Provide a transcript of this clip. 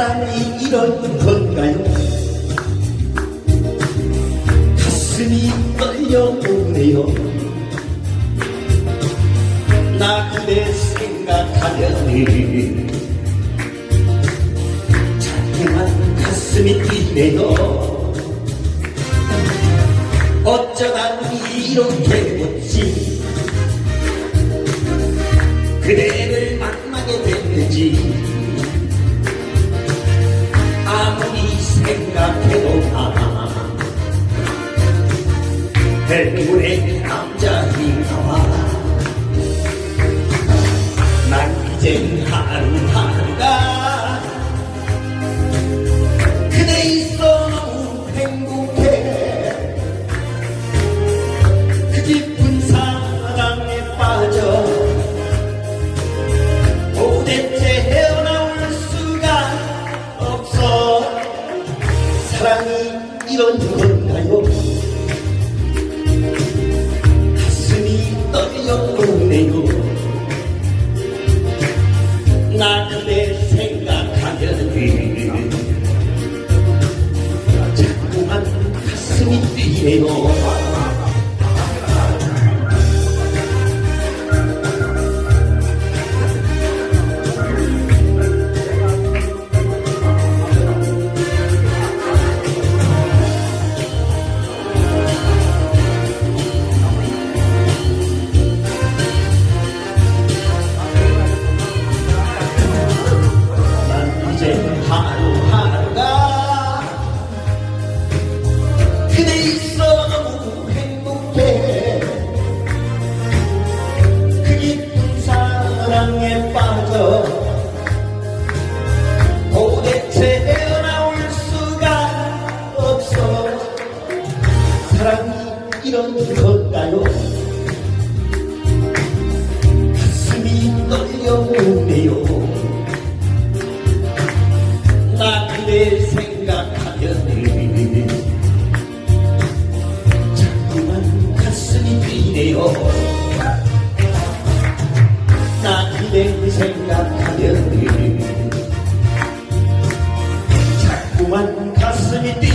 이런 건가요? 가슴이 떨려오네요. 나 그대 생각하면 자꾸만 가슴이 뛰네요. 어쩌다 이렇게 됐지 그대를 이 이런 건가요. 가슴이 떨려오네요. 나 그대 생각하면 자꾸만 가슴이 뛰네요 그대 있어 너무 행복해 그 깊은 사랑에 빠져 도대체 헤어나올 수가 없어. 사랑이 이런 떨려오네요 나 그대 생각하면 자꾸만 가슴이 뛰